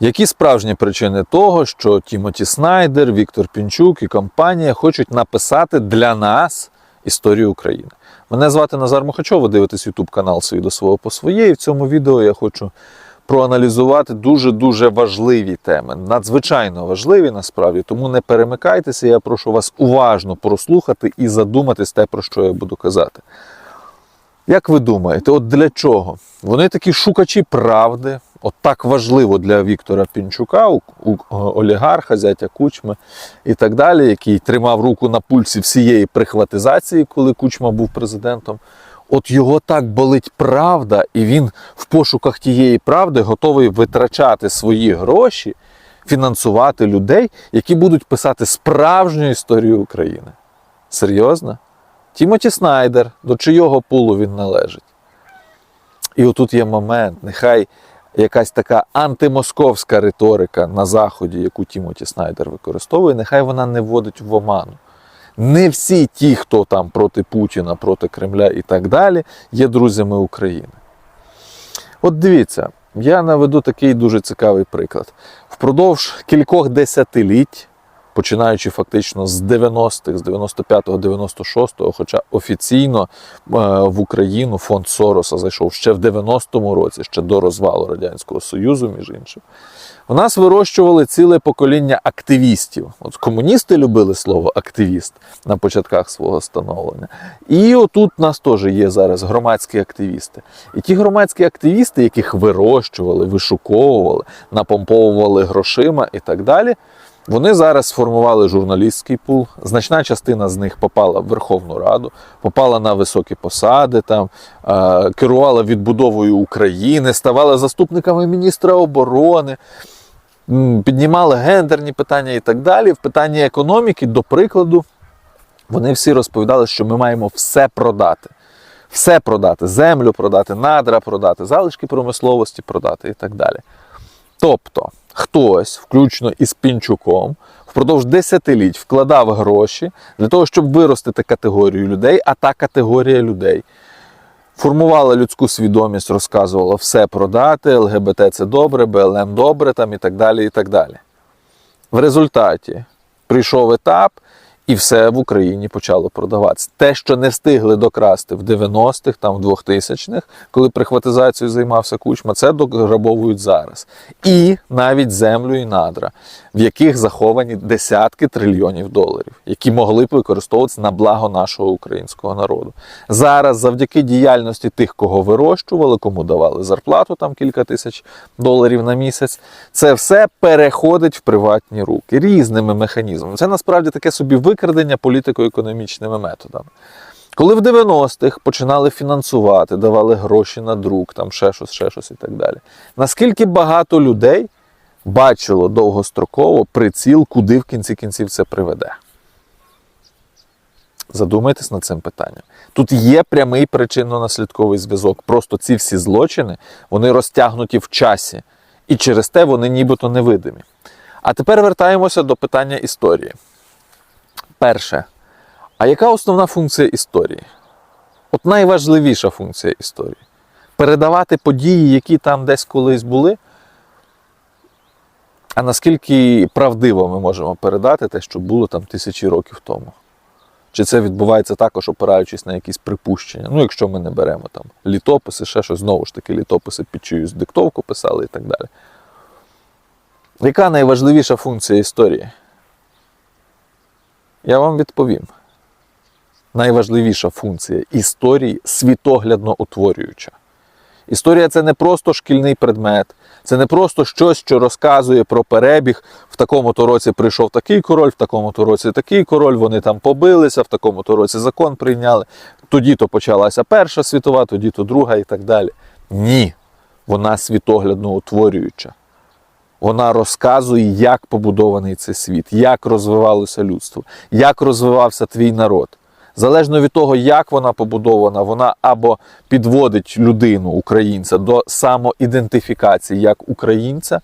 Які справжні причини того, що Тімоті Снайдер, Віктор Пінчук і компанія хочуть написати для нас історію України? Мене звати Назар Мухачов, ви дивитесь YouTube канал «Свій до свого по своє. І в цьому відео я хочу проаналізувати дуже-дуже важливі теми, надзвичайно важливі насправді. Тому не перемикайтеся. Я прошу вас уважно прослухати і задуматись те, про що я буду казати. Як ви думаєте, от для чого? Вони такі шукачі правди, от так важливо для Віктора Пінчука, у олігарха, зятя Кучми і так далі, який тримав руку на пульсі всієї прихватизації, коли Кучма був президентом. От його так болить правда, і він в пошуках тієї правди готовий витрачати свої гроші, фінансувати людей, які будуть писати справжню історію України. Серйозно? Тімоті Снайдер, до чийого пулу він належить. І отут є момент, нехай якась така антимосковська риторика на Заході, яку Тімоті Снайдер використовує, нехай вона не вводить в оману. Не всі ті, хто там проти Путіна, проти Кремля і так далі, є друзями України. От дивіться, я наведу такий дуже цікавий приклад. Впродовж кількох десятиліть, починаючи фактично з 90-х, з 95-го, 96-го, хоча офіційно е, в Україну фонд Сороса зайшов ще в 90-му році, ще до розвалу Радянського Союзу, між іншим. У нас вирощували ціле покоління активістів. От комуністи любили слово активіст на початках свого становлення. І отут у нас теж є зараз громадські активісти. І ті громадські активісти, яких вирощували, вишуковували, напомповували грошима і так далі. Вони зараз сформували журналістський пул. Значна частина з них попала в Верховну Раду, попала на високі посади, там е, керувала відбудовою України, ставала заступниками міністра оборони, піднімали гендерні питання і так далі. В питанні економіки, до прикладу, вони всі розповідали, що ми маємо все продати. Все продати, землю продати, надра продати, залишки промисловості продати і так далі. Тобто хтось, включно із Пінчуком, впродовж десятиліть вкладав гроші для того, щоб виростити категорію людей, а та категорія людей формувала людську свідомість, розказувала все продати, ЛГБТ це добре, БЛМ добре, там і так далі. і так далі. В результаті прийшов етап, і все в Україні почало продаватися. Те, що не встигли докрасти в 90-х, там в 2000-х, коли прихватизацією займався Кучма, це дограбовують зараз. І навіть землю і надра, в яких заховані десятки трильйонів доларів, які могли б використовуватися на благо нашого українського народу. Зараз, завдяки діяльності тих, кого вирощували, кому давали зарплату там кілька тисяч доларів на місяць, це все переходить в приватні руки різними механізмами. Це насправді таке собі викрадення політико-економічними методами. Коли в 90-х починали фінансувати, давали гроші на друк, там ще щось, ще щось і так далі. Наскільки багато людей бачило довгостроково приціл, куди в кінці кінців це приведе? Задумайтесь над цим питанням. Тут є прямий причинно-наслідковий зв'язок. Просто ці всі злочини вони розтягнуті в часі, і через те вони нібито невидимі. А тепер вертаємося до питання історії. Перше, а яка основна функція історії? От найважливіша функція історії передавати події, які там десь колись були. А наскільки правдиво ми можемо передати те, що було там тисячі років тому? Чи це відбувається також, опираючись на якісь припущення? Ну, якщо ми не беремо там літописи, ще щось, знову ж таки, літописи під чиюсь диктовку писали і так далі. Яка найважливіша функція історії? Я вам відповім. Найважливіша функція історії світоглядно утворююча. Історія це не просто шкільний предмет, це не просто щось, що розказує про перебіг. В такому-то році прийшов такий король, в такому-то році такий король, вони там побилися, в такому-то році закон прийняли. Тоді-то почалася Перша світова, тоді-то друга і так далі. Ні, вона світоглядно утворююча. Вона розказує, як побудований цей світ, як розвивалося людство, як розвивався твій народ. Залежно від того, як вона побудована, вона або підводить людину, українця, до самоідентифікації як українця,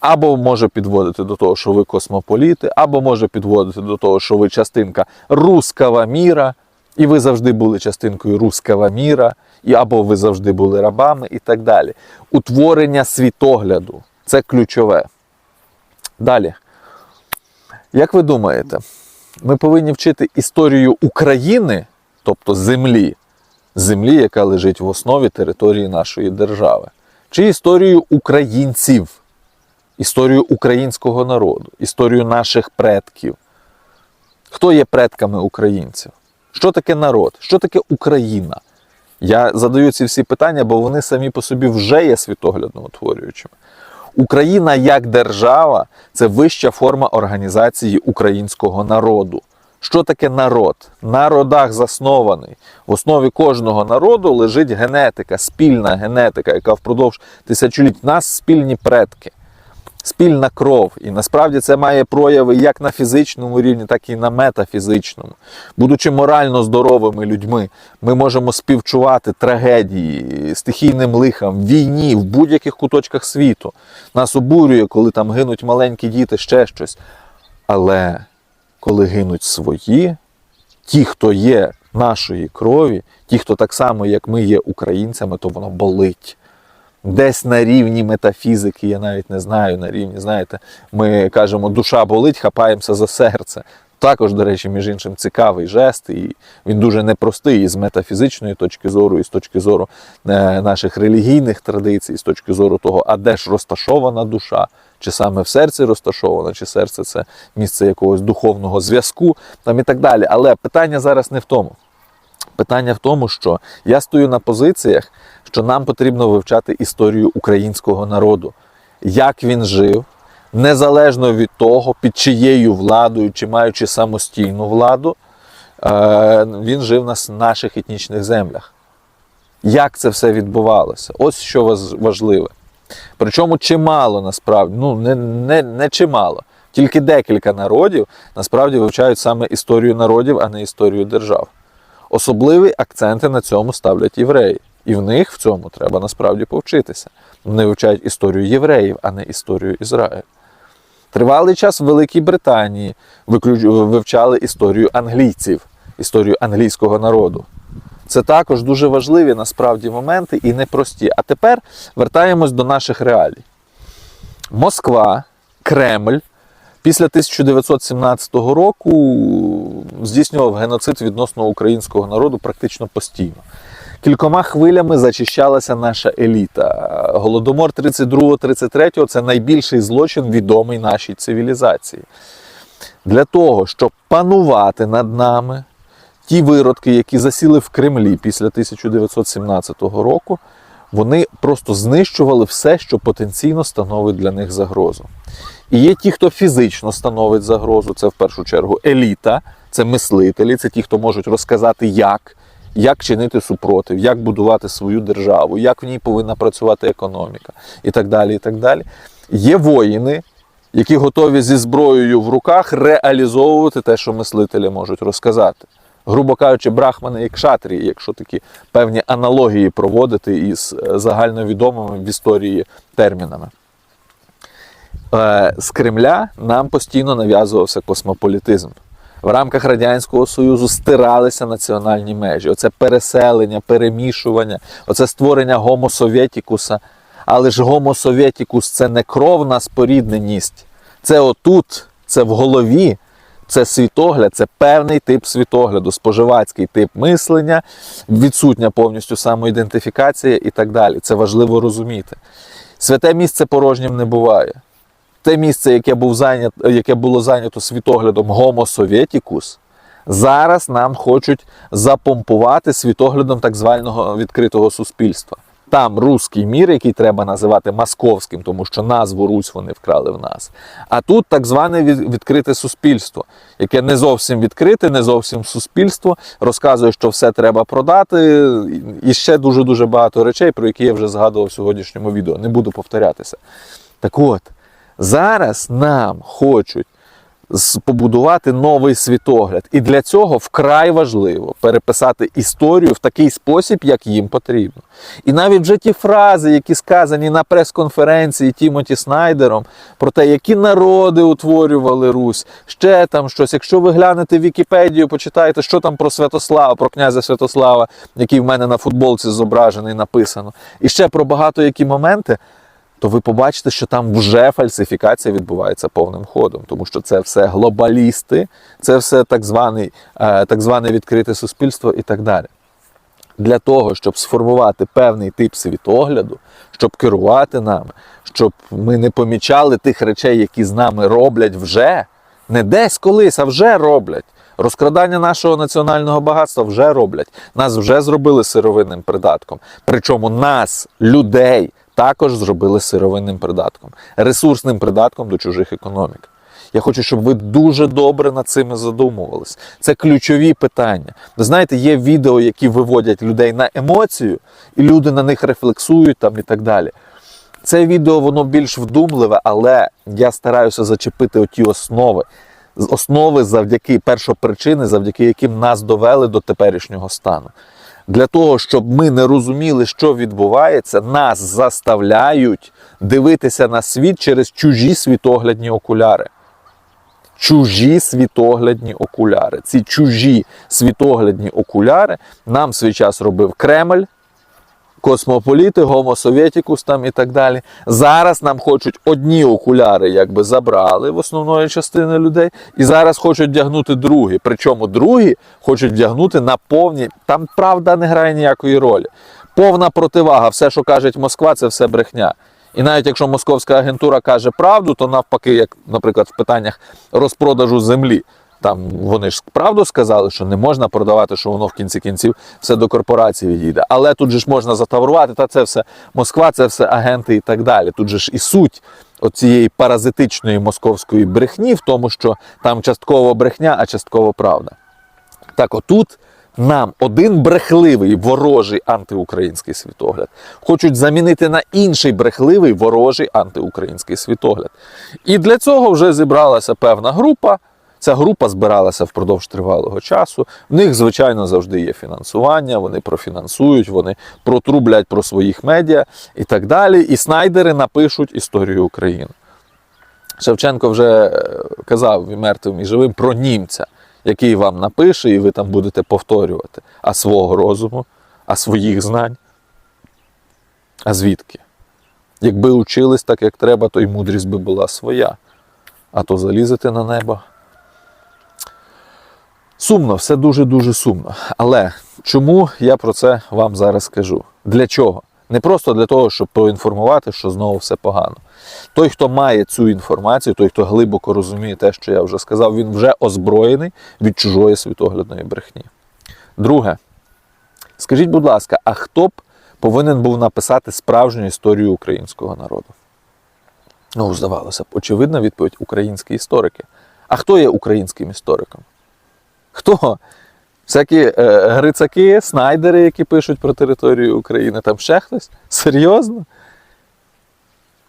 або може підводити до того, що ви космополіти, або може підводити до того, що ви частинка руского міра, і ви завжди були частинкою руского міра, і або ви завжди були рабами, і так далі. Утворення світогляду. Це ключове. Далі. Як ви думаєте, ми повинні вчити історію України, тобто землі, землі, яка лежить в основі території нашої держави, чи історію українців, історію українського народу, історію наших предків? Хто є предками українців? Що таке народ? Що таке Україна? Я задаю ці всі питання, бо вони самі по собі вже є світоглядно утворюючими. Україна як держава це вища форма організації українського народу. Що таке народ? На родах заснований. В основі кожного народу лежить генетика, спільна генетика, яка впродовж тисячоліть нас спільні предки, спільна кров. І насправді це має прояви як на фізичному рівні, так і на метафізичному. Будучи морально здоровими людьми, ми можемо співчувати трагедії, стихійним лихам, війні в будь-яких куточках світу. Нас обурює, коли там гинуть маленькі діти, ще щось. Але коли гинуть свої, ті, хто є нашої крові, ті, хто так само, як ми є українцями, то воно болить. Десь на рівні метафізики, я навіть не знаю, на рівні, знаєте, ми кажемо, душа болить, хапаємося за серце. Також, до речі, між іншим, цікавий жест, і він дуже непростий і з метафізичної точки зору, і з точки зору е, наших релігійних традицій, і з точки зору того, а де ж розташована душа, чи саме в серці розташована, чи серце це місце якогось духовного зв'язку, там і так далі. Але питання зараз не в тому. Питання в тому, що я стою на позиціях, що нам потрібно вивчати історію українського народу, як він жив, незалежно від того, під чиєю владою чи маючи самостійну владу, е, він жив на наших етнічних землях. Як це все відбувалося? Ось що важливе. Причому чимало насправді, ну не, не, не чимало. Тільки декілька народів насправді вивчають саме історію народів, а не історію держав. Особливі акценти на цьому ставлять євреї. І в них в цьому треба насправді повчитися. Вони вивчають історію євреїв, а не історію Ізраїлю. Тривалий час в Великій Британії вивчали історію англійців, історію англійського народу. Це також дуже важливі насправді моменти і непрості. А тепер вертаємось до наших реалій. Москва, Кремль після 1917 року здійснював геноцид відносно українського народу практично постійно. Кількома хвилями зачищалася наша еліта. Голодомор 32-33 це найбільший злочин відомий нашій цивілізації. Для того, щоб панувати над нами, ті виродки, які засіли в Кремлі після 1917 року, вони просто знищували все, що потенційно становить для них загрозу. І є ті, хто фізично становить загрозу, це в першу чергу еліта, це мислителі, це ті, хто можуть розказати, як, як чинити супротив, як будувати свою державу, як в ній повинна працювати економіка і так далі. І так далі. Є воїни, які готові зі зброєю в руках реалізовувати те, що мислителі можуть розказати. Грубо кажучи, брахмани і кшатрії, якщо такі певні аналогії проводити із е, загальновідомими в історії термінами. Е, З Кремля нам постійно нав'язувався космополітизм. В рамках Радянського Союзу стиралися національні межі. Оце переселення, перемішування, оце створення гомо совєтікуса. Але ж гомо совєтікус це не кровна спорідненість. Це отут, це в голові, це світогляд, це певний тип світогляду, споживацький тип мислення, відсутня повністю самоідентифікація і так далі. Це важливо розуміти. Святе місце порожнім не буває. Те місце, яке, був зайнят, яке було зайнято світоглядом Homo Sovieticus, зараз нам хочуть запомпувати світоглядом так званого відкритого суспільства. Там руський мір, який треба називати московським, тому що назву Русь вони вкрали в нас. А тут так зване відкрите суспільство, яке не зовсім відкрите, не зовсім суспільство, розказує, що все треба продати, і ще дуже дуже багато речей, про які я вже згадував в сьогоднішньому відео. Не буду повторятися. Так от, зараз нам хочуть побудувати новий світогляд. І для цього вкрай важливо переписати історію в такий спосіб, як їм потрібно. І навіть вже ті фрази, які сказані на прес-конференції Тімоті Снайдером, про те, які народи утворювали Русь, ще там щось. Якщо ви глянете Вікіпедію, почитаєте, що там про Святослава, про князя Святослава, який в мене на футболці зображений, написано, і ще про багато які моменти. То ви побачите, що там вже фальсифікація відбувається повним ходом, тому що це все глобалісти, це все так, званий, е, так зване відкрите суспільство і так далі. Для того, щоб сформувати певний тип світогляду, щоб керувати нами, щоб ми не помічали тих речей, які з нами роблять вже, не десь колись, а вже роблять. Розкрадання нашого національного багатства вже роблять. Нас вже зробили сировинним придатком. Причому нас, людей, також зробили сировинним придатком, ресурсним придатком до чужих економік. Я хочу, щоб ви дуже добре над цими задумувались. Це ключові питання. Ви знаєте, є відео, які виводять людей на емоцію, і люди на них рефлексують там і так далі. Це відео воно більш вдумливе, але я стараюся зачепити оті основи. Основи завдяки першопричини, завдяки яким нас довели до теперішнього стану. Для того, щоб ми не розуміли, що відбувається, нас заставляють дивитися на світ через чужі світоглядні окуляри. Чужі світоглядні окуляри. Ці чужі світоглядні окуляри нам в свій час робив Кремль, космополіти, гомосовєтікус там і так далі. Зараз нам хочуть одні окуляри, якби забрали в основної частини людей, і зараз хочуть вдягнути другі. Причому другі хочуть вдягнути на повні. Там правда не грає ніякої ролі. Повна противага, все, що каже Москва, це все брехня. І навіть якщо московська агентура каже правду, то навпаки, як, наприклад, в питаннях розпродажу землі. Там вони ж правду сказали, що не можна продавати, що воно в кінці кінців все до корпорації відійде. Але тут же ж можна затаврувати, та це все Москва, це все агенти і так далі. Тут же ж і суть оцієї паразитичної московської брехні в тому, що там частково брехня, а частково правда. Так отут нам один брехливий ворожий антиукраїнський світогляд хочуть замінити на інший брехливий ворожий антиукраїнський світогляд. І для цього вже зібралася певна група. Ця група збиралася впродовж тривалого часу. В них, звичайно, завжди є фінансування, вони профінансують, вони протрублять про своїх медіа і так далі. І снайдери напишуть історію України. Шевченко вже е, казав і мертвим і живим про німця, який вам напише, і ви там будете повторювати. А свого розуму, а своїх знань. А звідки? Якби учились так, як треба, то й мудрість би була своя. А то залізете на небо. Сумно, все дуже-дуже сумно. Але чому я про це вам зараз скажу? Для чого? Не просто для того, щоб проінформувати, що знову все погано. Той, хто має цю інформацію, той, хто глибоко розуміє те, що я вже сказав, він вже озброєний від чужої світоглядної брехні. Друге, скажіть, будь ласка, а хто б повинен був написати справжню історію українського народу? Ну, здавалося б, очевидна відповідь українські історики. А хто є українським істориком? Хто? Всякі е, грицаки, снайдери, які пишуть про територію України, там ще хтось? Серйозно?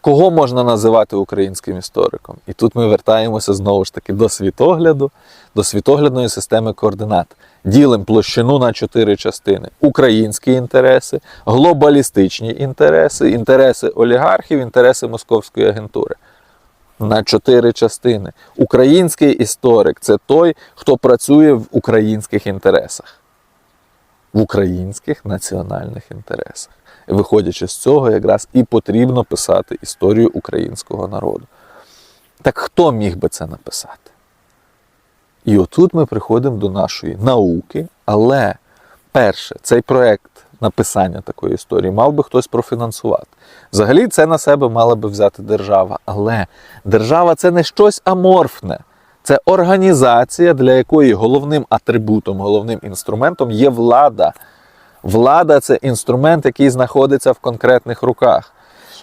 Кого можна називати українським істориком? І тут ми вертаємося знову ж таки до світогляду, до світоглядної системи координат. Ділимо площину на чотири частини: українські інтереси, глобалістичні інтереси, інтереси олігархів, інтереси московської агентури. На чотири частини. Український історик це той, хто працює в українських інтересах, в українських національних інтересах. Виходячи з цього, якраз і потрібно писати історію українського народу. Так хто міг би це написати? І отут ми приходимо до нашої науки, але перше, цей проект написання такої історії мав би хтось профінансувати. Взагалі, це на себе мала би взяти держава. Але держава це не щось аморфне. Це організація, для якої головним атрибутом, головним інструментом є влада. Влада це інструмент, який знаходиться в конкретних руках.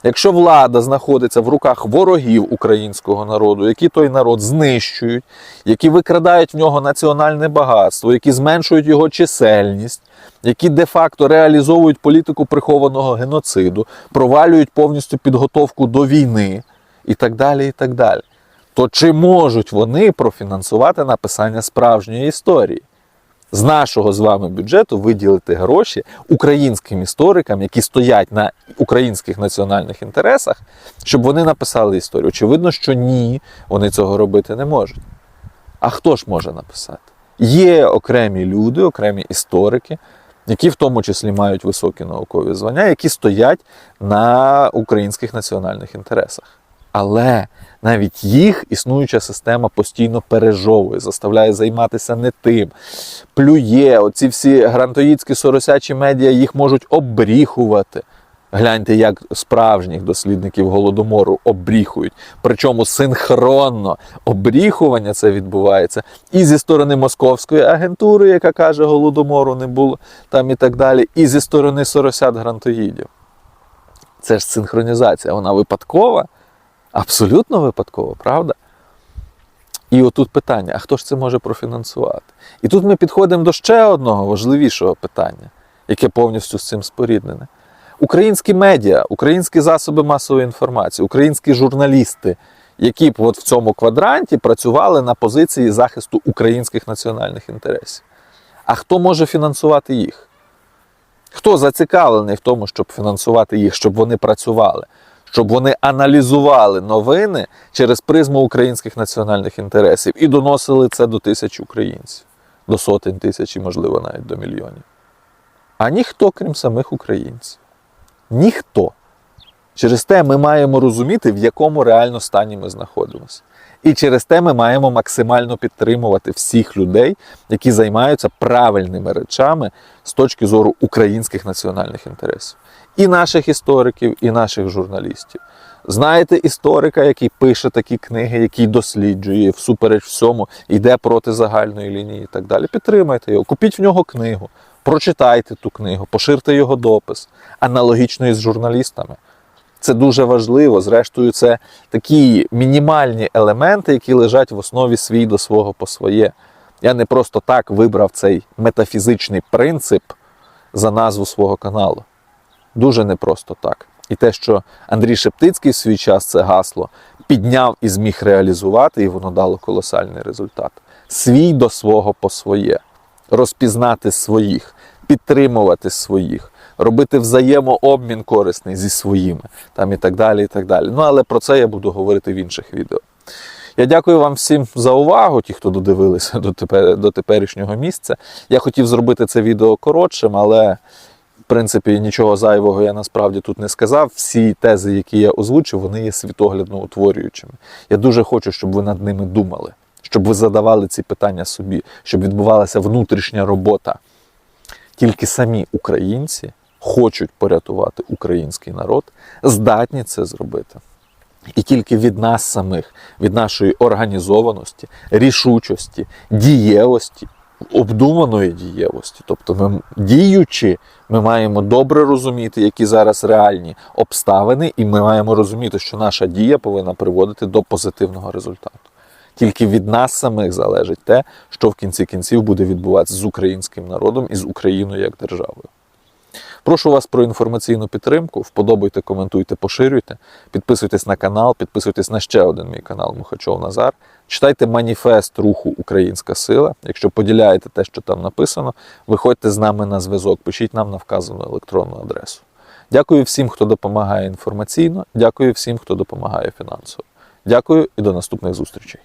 Якщо влада знаходиться в руках ворогів українського народу, які той народ знищують, які викрадають в нього національне багатство, які зменшують його чисельність, які де-факто реалізовують політику прихованого геноциду, провалюють повністю підготовку до війни і так далі, і так далі, то чи можуть вони профінансувати написання справжньої історії? З нашого з вами бюджету виділити гроші українським історикам, які стоять на українських національних інтересах, щоб вони написали історію. Очевидно, що ні, вони цього робити не можуть. А хто ж може написати? Є окремі люди, окремі історики, які в тому числі мають високі наукові звання, які стоять на українських національних інтересах. Але навіть їх існуюча система постійно пережовує, заставляє займатися не тим, плює. Оці всі грантоїдські соросячі медіа їх можуть обріхувати. Гляньте, як справжніх дослідників голодомору обріхують. Причому синхронно обріхування це відбувається і зі сторони московської агентури, яка каже, голодомору не було, там і так далі, і зі сторони соросят грантоїдів. Це ж синхронізація, вона випадкова, абсолютно випадкова, правда? І отут питання: а хто ж це може профінансувати? І тут ми підходимо до ще одного важливішого питання, яке повністю з цим споріднене. Українські медіа, українські засоби масової інформації, українські журналісти, які б от в цьому квадранті працювали на позиції захисту українських національних інтересів. А хто може фінансувати їх? Хто зацікавлений в тому, щоб фінансувати їх, щоб вони працювали, щоб вони аналізували новини через призму українських національних інтересів і доносили це до тисяч українців, до сотень тисяч і, можливо, навіть до мільйонів? А ніхто, крім самих українців. Ніхто. Через те ми маємо розуміти, в якому реально стані ми знаходимося. І через те ми маємо максимально підтримувати всіх людей, які займаються правильними речами з точки зору українських національних інтересів. І наших істориків, і наших журналістів. Знаєте історика, який пише такі книги, який досліджує всупереч всьому, йде проти загальної лінії і так далі. Підтримайте його, купіть в нього книгу, прочитайте ту книгу, поширте його допис. Аналогічно і з журналістами. Це дуже важливо. Зрештою, це такі мінімальні елементи, які лежать в основі свій до свого по своє. Я не просто так вибрав цей метафізичний принцип за назву свого каналу. Дуже непросто так. І те, що Андрій Шептицький в свій час це гасло підняв і зміг реалізувати, і воно дало колосальний результат. Свій до свого по своє, розпізнати своїх, підтримувати своїх, робити взаємообмін корисний зі своїми, там і так далі. і так далі. Ну але про це я буду говорити в інших відео. Я дякую вам всім за увагу, ті, хто додивилися до, тепер, до теперішнього місця. Я хотів зробити це відео коротшим, але в принципі нічого зайвого я насправді тут не сказав. Всі тези, які я озвучив, вони є світоглядно утворюючими. Я дуже хочу, щоб ви над ними думали, щоб ви задавали ці питання собі, щоб відбувалася внутрішня робота. Тільки самі українці хочуть порятувати український народ, здатні це зробити. І тільки від нас самих, від нашої організованості, рішучості, дієвості, обдуманої дієвості. Тобто, ми діючи, ми маємо добре розуміти, які зараз реальні обставини, і ми маємо розуміти, що наша дія повинна приводити до позитивного результату. Тільки від нас самих залежить те, що в кінці кінців буде відбуватися з українським народом і з Україною як державою. Прошу вас про інформаційну підтримку. Вподобайте, коментуйте, поширюйте. Підписуйтесь на канал, підписуйтесь на ще один мій канал Мухачов Назар. Читайте маніфест руху Українська сила. Якщо поділяєте те, що там написано, виходьте з нами на зв'язок, пишіть нам на вказану електронну адресу. Дякую всім, хто допомагає інформаційно. Дякую всім, хто допомагає фінансово. Дякую і до наступних зустрічей.